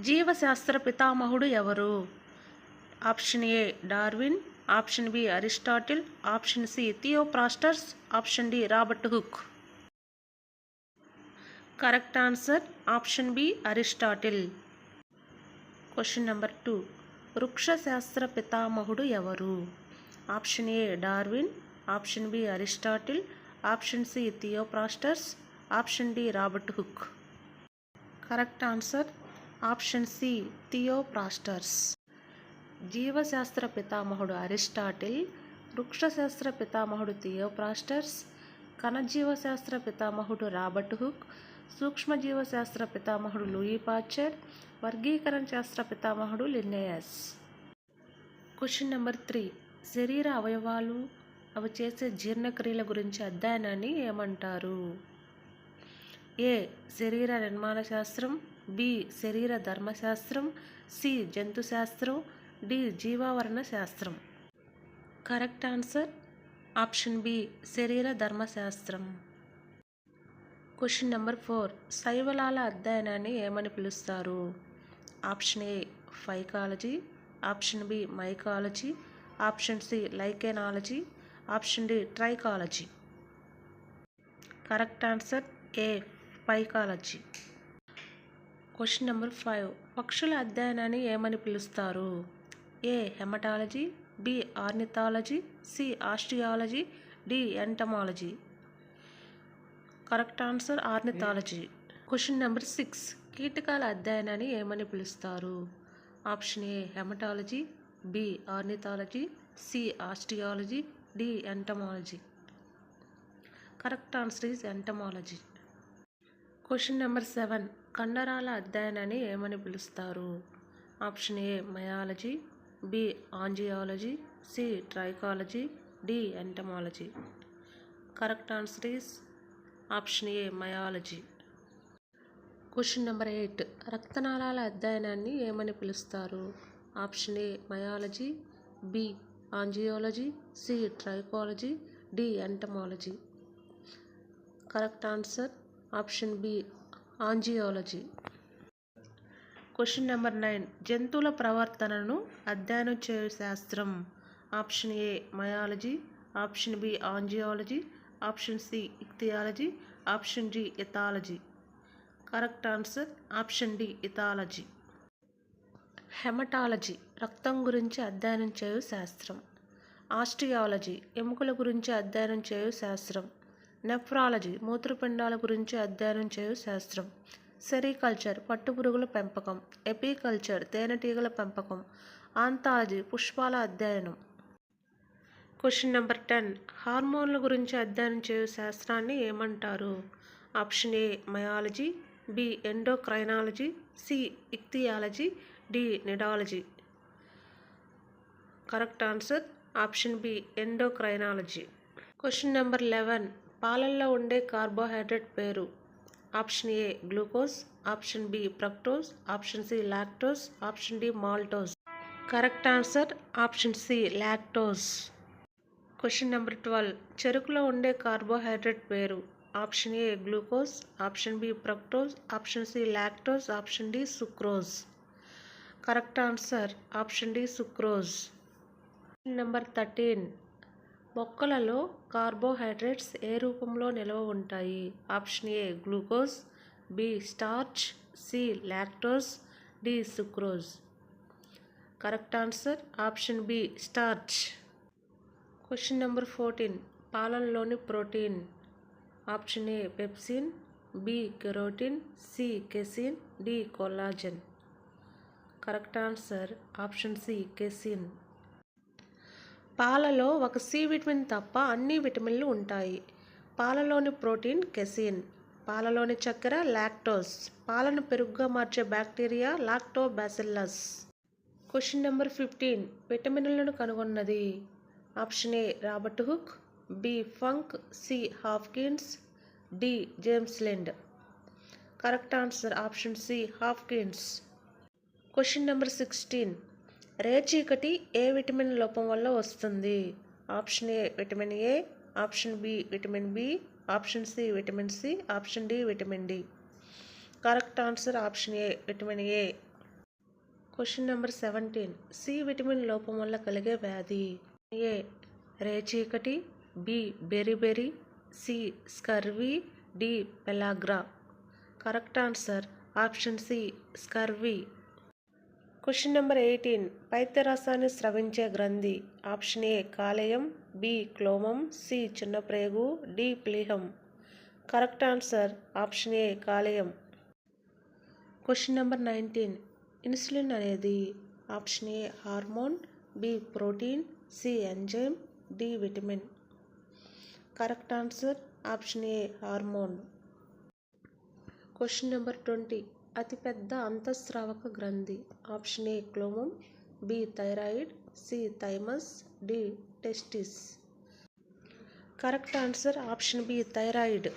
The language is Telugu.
జీవశాస్త్ర పితామహుడు ఎవరు? Option A Darwin option B Aristotle option C Theophrastus option D Robert Hooke. Correct answer option B Aristotle. Question number two. వృక్షశాస్త్ర పితామహుడు ఎవరు? Option A Darwin option B Aristotle option C Theophrastus option D Robert Hooke. Correct answer option C Theophrastus. జీవశాస్త్ర పితామహుడు అరిస్టాటిల్ వృక్షశాస్త్ర పితామహుడు థియోప్రాస్టర్స్ కణజీవశాస్త్ర పితామహుడు రాబర్ట్ హుక్ సూక్ష్మజీవశాస్త్ర పితామహుడు లూయి పాచర్ వర్గీకరణ శాస్త్ర పితామహుడు లిన్నేయస్. క్వశ్చన్ నెంబర్ త్రీ శరీర అవయవాలు అవి చేసే జీర్ణక్రియల గురించి అధ్యయనాన్ని ఏమంటారు? ఏ శరీర నిర్మాణ శాస్త్రం బి. శరీర ధర్మశాస్త్రం సి. జంతు శాస్త్రం డి. జీవావరణ శాస్త్రం. Correct answer? Option B. శరీర ధర్మశాస్త్రం. Question number four. శైవలాల అధ్యయనాన్ని ఏమని పిలుస్తారు? Option A. Phycology. Option B. Mycology. Option C. Lichenology. Option D. Trichology. Correct answer? A. Phycology question number five పక్షుల అధ్యయనాన్ని ఏమని పిలుస్తారు? A haematology B ornithology C astrology D entomology correct answer ornithology question number six కీటకాల అధ్యయనాన్ని ఏమని పిలుస్తారు? Option A haematology B ornithology C astrology D entomology correct answer is entomology question number seven కండరాల అధ్యయనాన్ని ఏమని పిలుస్తారు? Option A myology B angiology C trichology D entomology. Correct answer is option A myology. Question number eight. రక్తనాళాల అధ్యయనాన్ని ఏమని పిలుస్తారు? Option A myology B angiology C trichology D entomology. Correct answer option B angiology. Question number nine. జంతువుల ప్రవర్తనను అధ్యయనం చేయు శాస్త్రం. Option A myology. Option B angiology. Option C ichthyology. Option D ethology correct answer option D ethology haematology రక్తం గురించి అధ్యయనం చేయు శాస్త్రం. ఆస్ట్రియాలజీ ఎముకల గురించి అధ్యయనం చేయు శాస్త్రం. నెఫ్రాలజీ మూత్రపిండాల గురించి అధ్యయనం చేయు శాస్త్రం. సెరికల్చర్ పట్టుపురుగుల పెంపకం. ఎపికల్చర్ తేనెటీగల పెంపకం. ఆంతాలజీ పుష్పాల అధ్యయనం. Question number ten. హార్మోన్ల గురించి అధ్యయనం చేయు శాస్త్రాన్ని ఏమంటారు? Option A myology. B endocrinology. C ichthyology. D nidology. Correct answer option B endocrinology. Question number eleven. పాలల్లో ఉండే కార్బోహైడ్రేట్ పేరు. Option A glucose option B fructose option C lactose option D maltose. Correct answer option C lactose. Question number twelve. చెరుకులో ఉండే కార్బోహైడ్రేట్ పేరు. Option A glucose option B fructose option C lactose option D sucrose. Correct answer option D sucrose. Number thirteen. మొక్కలలో కార్బోహైడ్రేట్స్ ఏ రూపంలో నిల్వ ఉంటాయి? Option A glucose B starch C lactose D sucrose. Correct answer option B starch. Question number fourteen పాలనలోని protein. Option A pepsin B carotene C casein D collagen. Correct answer option C casein. పాలలో ఒక సి విటమిన్ తప్ప అన్ని విటమిన్లు ఉంటాయి. పాలలోని ప్రోటీన్ కెసిన్. పాలలోని చక్కెర లాక్టోస్. పాలను పెరుగుగా మార్చే bacteria lactobacillus. Question number fifteen. విటమిన్లను కనుగొన్నది. Option A Robert Hooke B Funk C Haffkins D James Lind. Correct answer option C Haffkins. Question number sixteen. రేచీకటి ఏ విటమిన్ లోపం వల్ల వస్తుంది? Option A vitamin A option B vitamin B option C vitamin C option D vitamin D. Correct answer option A vitamin A. Question number seventeen. C vitamin లోపం వల్ల కలిగే వ్యాధి? A రేచీకటి B beriberi C scurvy D pellagra. Correct answer option C scurvy. Question number eighteen. పైత్యరసాన్ని స్రవించే గ్రంథి ఆప్షన్ ఏ కాలేయం బి క్లోమం సి చిన్నప్రేగు డి ప్లీహం. కరెక్ట్ ఆన్సర్ ఆప్షన్ ఏ కాలేయం. Question number nineteen. ఇన్సులిన్ అనేది option A hormone B protein C enzyme D vitamin. Correct answer option A hormone. Question number twenty. అతిపెద్ద అంతఃస్రావక గ్రంథి. Option A క్లోమం B thyroid. C thymus. D testis. Correct answer option B thyroid.